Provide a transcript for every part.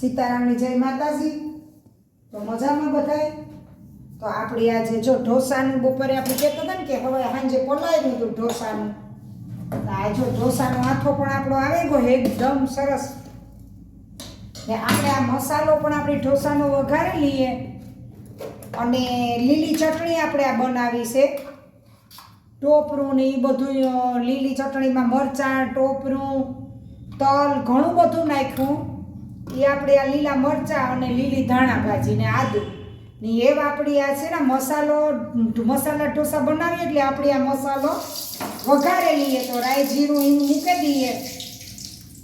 સીતારામની જય માતાજી. તો મજામાં બધાય? તો આપણી આજે જો ઢોસાનું બપોરે આપણે કહેતા હતા ને કે હવે સાંજે પલાવ્યું હતું ઢોસાનું. આ જો ઢોસાનો આથો પણ આપણો આવે ગયો એકદમ સરસ. ને આપણે આ મસાલો પણ આપણે ઢોસાનો વઘારી લઈએ. અને લીલી ચટણી આપણે આ બનાવી છે. ટોપરું ને એ બધું લીલી ચટણીમાં મરચાં, ટોપરું, તલ, ઘણું બધું નાખ્યું. એ આપણે આ લીલા મરચાં અને લીલી ધાણા ભાજીને આદુ. ને એ આપણી આ છે ને મસાલો, મસાલા ઢોસા બનાવીએ એટલે આપણે આ મસાલો વઘારે લઈએ તો રાઈ જીરું હિંગ મૂકી દઈએ.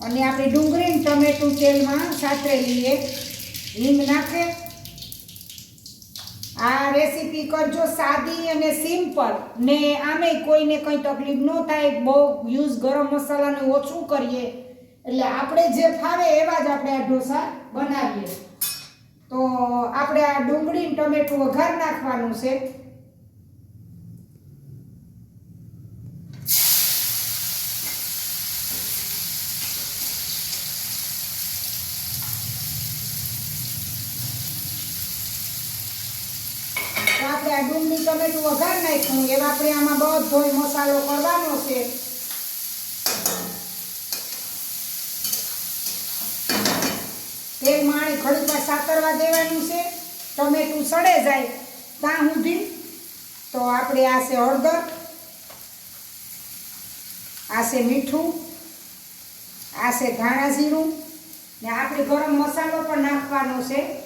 અને આપણે ડુંગળી ટમેટું તેલમાં સાતરે લઈએ. હિંગ નાખે. આ રેસીપી કરજો સાદી અને સિમ્પલ. ને આમે કોઈને કંઈ તકલીફ ન થાય, બહુ યુઝ ગરમ મસાલાનું ઓછું કરીએ. એટલે આપણે જે ફાવે એવા જ આપણે આ ઢોસા બનાવીએ. તો આપણે આ ડુંગળી ટમેટું વઘાર નાખવાનું છે. આપણે આ ડુંગળી ટમેટું વઘાર નાખ્યું. એવા આપણે આમાં બધો મસાલો કરવાનો છે. તેલ માણી ઘડીક સાતરવા દેવાનું છે. ટમેટું સડે જાય. ત્યાં સુધી તો આપણે આ છે હળદર. આ છે મીઠું. આ છે ધાણા જીરું. ને આપણે ગરમ મસાલો પણ નાખવાનો છે.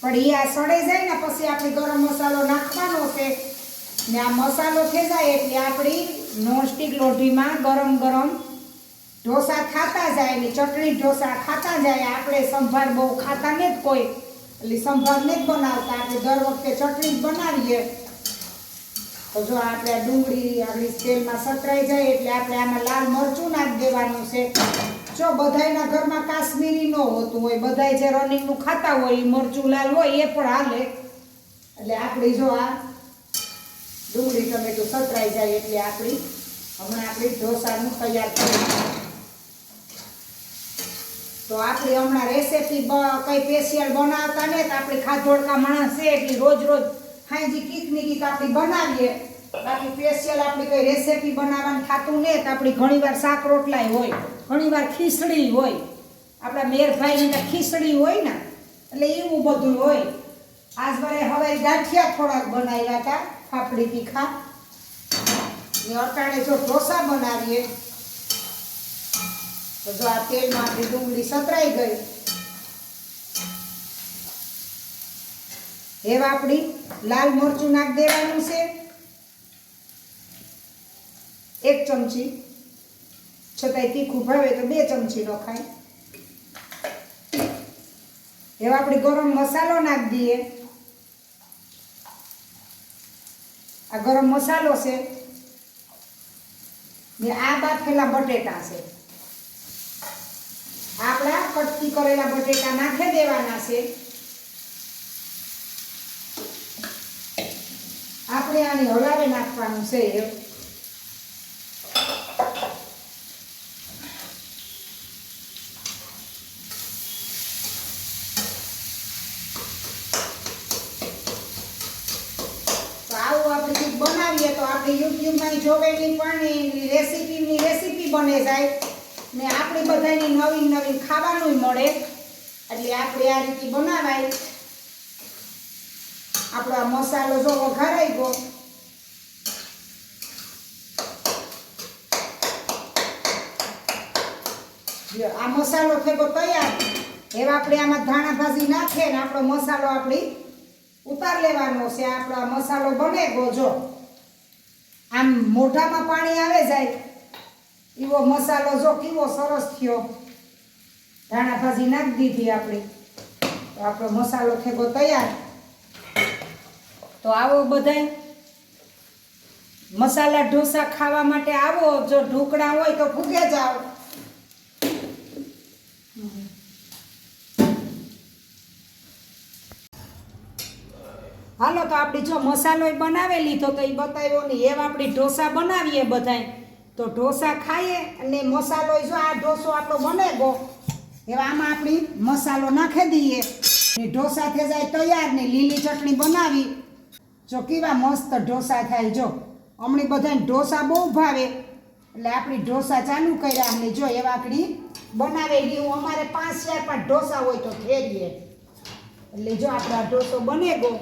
પણ એ આ સડે જાય ને પછી આપણે ગરમ મસાલો નાખવાનો છે. ને આ મસાલો થઈ જાય એટલે આપણી નોનસ્ટિક લોઢીમાં ગરમ ગરમ ઢોસા ખાતા જાય ને ચટણી ઢોસા ખાતા જાય આપણે સંભાર બહુ ખાતા ને જ કોઈ. એટલે સંભાર ને જ બનાવતા, આપણે દર વખતે ચટણી જ બનાવીએ. તો જો આપણે ડુંગળી આપણી તેલમાં સતરાઈ જાય એટલે આપણે આમાં લાલ મરચું નાખી દેવાનું છે. જો બધાયના ઘરમાં કાશ્મીરી ન હોતું હોય, બધાય જે રનિંગનું ખાતા હોય એ મરચું લાલ હોય, એ પણ હાલે. એટલે આપણી જો આ ડુંગળી ટમેટું સતરાઈ જાય એટલે આપણી, હમણાં આપણી ઢોસાનું તૈયાર કરી તો આપણી હમણાં રેસીપી કંઈ સ્પેશિયલ બનાવતા ને તો આપણી ખાધોડકા માણસ છે, એટલે રોજ રોજ હાંજી કીકની કીક આપણી બનાવીએ. બાકી સ્પેશિયલ આપણી કંઈ રેસીપી બનાવવાનું થતું ને તો આપણી ઘણીવાર શાક રોટલાય હોય, ઘણીવાર ખીચડી હોય. આપણા મેરભાઈની ખીચડી હોય ને, એટલે એવું બધું હોય. આજ હવે ગાંઠિયા થોડાક બનાવ્યા હતા ફાફડી તીખા. ને અટાણે જો ઢોસા બનાવીએ. તો જો આ તેલમાં આપણી ડુંગળી સતરાઈ ગઈ. હવે આપણી લાલ મરચું નાખ દેવાનું છે. એક ચમચી. છતાંય તીખું ભાવે તો બે ચમચી નખાય એવા આપણે ગરમ મસાલો નાખી દઈએ. આ ગરમ મસાલો છે. ને આ બાફેલા બટેટા છે. આપણા કટકી કરેલા બટેકા નાખી દેવાના છે. આપણે આને હલાવી નાખવાનું છે એમ બનાવીએ તો આપણે યુટ્યુબમાં જોવેલી પણ રેસીપીની રેસીપી બને જાય. ને આપણે બધાની નવીન નવીન ખાવાનું મળે. એટલે આપણે આ રીતે બનાવાય. આપણો આ મસાલો જો વઘારાઈ ગયો આ મસાલો થયો તૈયાર. એવા આપણે આમાં ધાણા ભાજી નાખીએ ને આપણો મસાલો આપણી ઉતાર લેવાનો છે. આપણો મસાલો બને ગયો જો. આમ મોઢામાં પાણી આવે જાય. એવો મસાલો જો કેવો સરસ થયો. ધાણા ભાજી નાખી દીધી આપણી. તો આપણો મસાલો થેગો તૈયાર. તો આવો બધાય. મસાલા ઢોસા ખાવા માટે આવો. જો ઢોકળા હોય તો ભૂગે જાઓ. હાલો તો આપણી જો મસાલો બનાવેલી તો એ બતાવ્યો નહીં. એવા આપણી ઢોસા બનાવીએ બધાય. તો ઢોસા ખાઈએ અને મસાલો જો આ ઢોસો આપણો બને ગો. એવા આમાં આપણી મસાલો નાખી દઈએ. ને ઢોસા થઈ જાય તૈયાર ને લીલી ચટણી બનાવી. જો કેવા મસ્ત ઢોસા થાય જો. હમણાં બધાને ઢોસા બહુ ભાવે. એટલે આપણી ઢોસા ચાલુ કર્યા અને જો એવા આપણી બનાવેલી હું અમારે પાંચ, ચાર, પાંચ ઢોસા હોય તો ફેરીએ એટલે જો આપણો ઢોસો બને ગયો